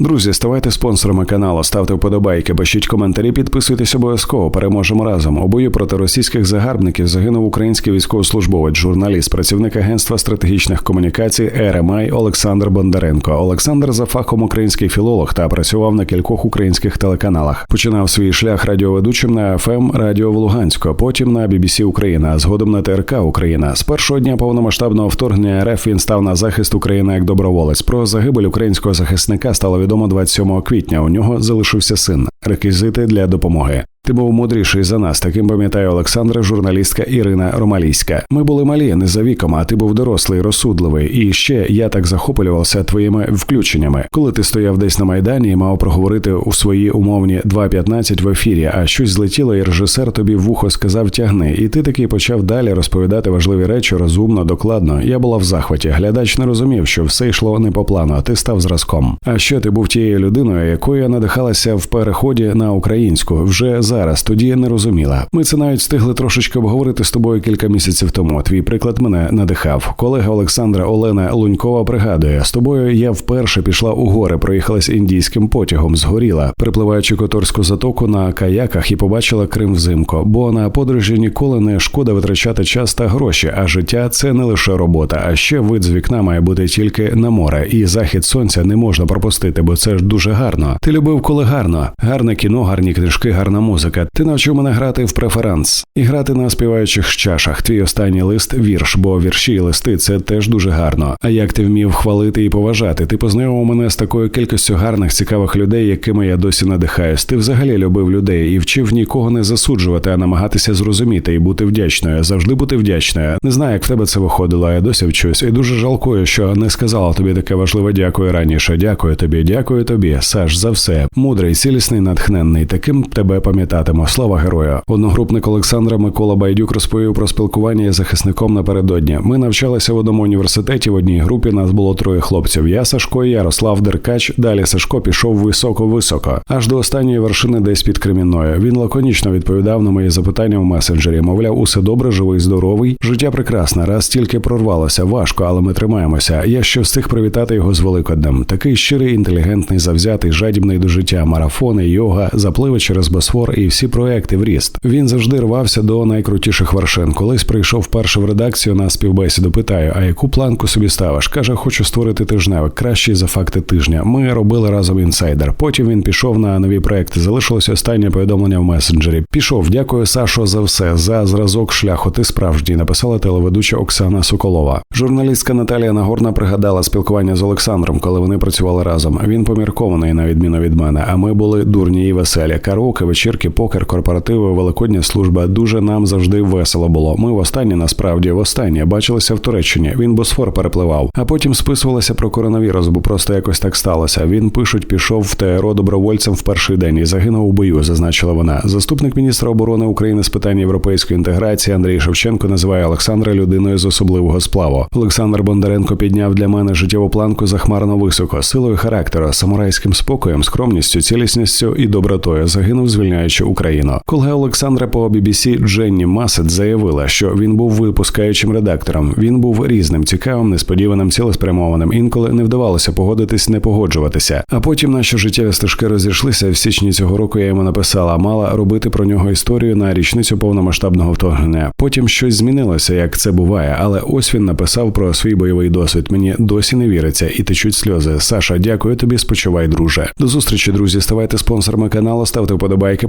Друзі, ставайте спонсорами каналу, ставте вподобайки, пишіть коментарі, підписуйтесь обов'язково. Переможемо разом. У бою проти російських загарбників загинув український військовослужбовець, журналіст, працівник агентства стратегічних комунікацій РМА Олександр Бондаренко. Олександр за фахом український філолог та працював на кількох українських телеканалах. Починав свій шлях радіоведучим на ФМ Радіо в Луганську, потім на BBC Україна, а згодом на ТРК Україна. З першого дня повномасштабного вторгнення РФ він став на захист України як доброволець. Про загибель українського захисника стало відомо 27 квітня. У нього залишився син. Реквізити для допомоги. Ти був мудріший за нас. Таким пам'ятає Олександра, журналістка Ірина Ромалійська. Ми були малі, не за віком, а ти був дорослий, розсудливий. І ще я так захоплювався твоїми включеннями. Коли ти стояв десь на майдані і мав проговорити у свої умовні 2.15 в ефірі, а щось злетіло, і режисер тобі в вухо сказав тягни. І ти таки почав далі розповідати важливі речі розумно, докладно. Я була в захваті. Глядач не розумів, що все йшло не по плану, а ти став зразком. А ще ти був тією людиною, якою я надихалася в переході на українську вже зараз. Тоді я не розуміла. Ми це навіть встигли трошечки обговорити з тобою кілька місяців тому. Твій приклад мене надихав. Колега Олександра Олена Лунькова пригадує: з тобою я вперше пішла у гори, проїхалась індійським потягом, згоріла, припливаючи Которську затоку на каяках і побачила Крим взимку. Бо на подорожі ніколи не шкода витрачати час та гроші. А життя це не лише робота, а ще вид з вікна має бути тільки на море, і захід сонця не можна пропустити, бо це ж дуже гарно. Ти любив, коли гарно, гарне кіно, гарні книжки, гарна музика. Ти навчив мене грати в преферанс і грати на співаючих чашах. Твій останній лист вірш, бо вірші і листи це теж дуже гарно. А як ти вмів хвалити і поважати? Ти познайомив мене з такою кількістю гарних, цікавих людей, якими я досі надихаюсь. Ти взагалі любив людей і вчив нікого не засуджувати, а намагатися зрозуміти і бути вдячною, завжди бути вдячною. Не знаю, як в тебе це виходило, а я досі вчусь. І дуже жалкую, що не сказала тобі таке важливе дякую раніше. Дякую тобі, дякую тобі, Саш, за все. Мудрий, цілісний, натхненний. Таким тебе пам'ятатиму. Слава герою! Одногрупник Олександра Микола Байдюк розповів про спілкування із захисником напередодні. Ми навчалися в одному університеті. В одній групі нас було троє хлопців. Я Сашко Ярослав Деркач. Далі Сашко пішов високо-високо, аж до останньої вершини, десь під Кремінною. Він лаконічно відповідав на мої запитання в месенджері. Мовляв, усе добре, живий, здоровий. Життя прекрасне. Раз тільки прорвалося, важко, але ми тримаємося. Я ще встиг привітати його з Великоднем. Такий щирий, інтелігентний, завзятий, жадібний до життя, марафони, йога, запливи через Босфор і всі проекти в ріст. Він завжди рвався до найкрутіших вершин. Колись прийшов вперше в редакцію на співбесіду. Питаю, а яку планку собі ставиш? Каже, хочу створити тижневик, кращий за факти тижня. Ми робили разом інсайдер. Потім він пішов на нові проекти. Залишилось останнє повідомлення в месенджері. Пішов. Дякую, Сашо, за все. За зразок шляху. Ти справжній. Написала телеведуча Оксана Соколова. Журналістка Наталія Нагорна пригадала спілкування з Олександром, коли вони працювали разом. Він поміркований на відміну від мене. А ми були дурні і веселі. Караоке, вечірки, покер, корпоративи, великодня служба. Дуже нам завжди весело було. Ми востаннє насправді востаннє бачилися в Туреччині. Він босфор перепливав, а потім списувалися про коронавірус, бо просто якось так сталося. Він пишуть, пішов в ТРО добровольцем в перший день і загинув у бою. Зазначила вона. Заступник міністра оборони України з питань європейської інтеграції Андрій Шевченко називає Олександра людиною з особливого сплаву. Олександр Бондаренко підняв для мене життєву планку захмарно високо, силою характеру, самурайським спокоєм, скромністю, цілісністю і добротою. Загинув, звільняючи Україну. Колега Олександра по BBC Дженні Масет заявила, що він був випускаючим редактором. Він був різним, цікавим, несподіваним, цілеспрямованим. Інколи не вдавалося погодитись, не погоджуватися. А потім наші життєві стежки розійшлися. В січні цього року я йому написала, мала робити про нього історію на річницю повномасштабного вторгнення. Потім щось змінилося, як це буває. Але ось він написав про свій бойовий досвід. Мені досі не віриться і течуть сльози. Саша, дякую тобі. Спочивай, друже. До зустрічі, друзі. Ставайте спонсорами каналу, ставте вподобайки,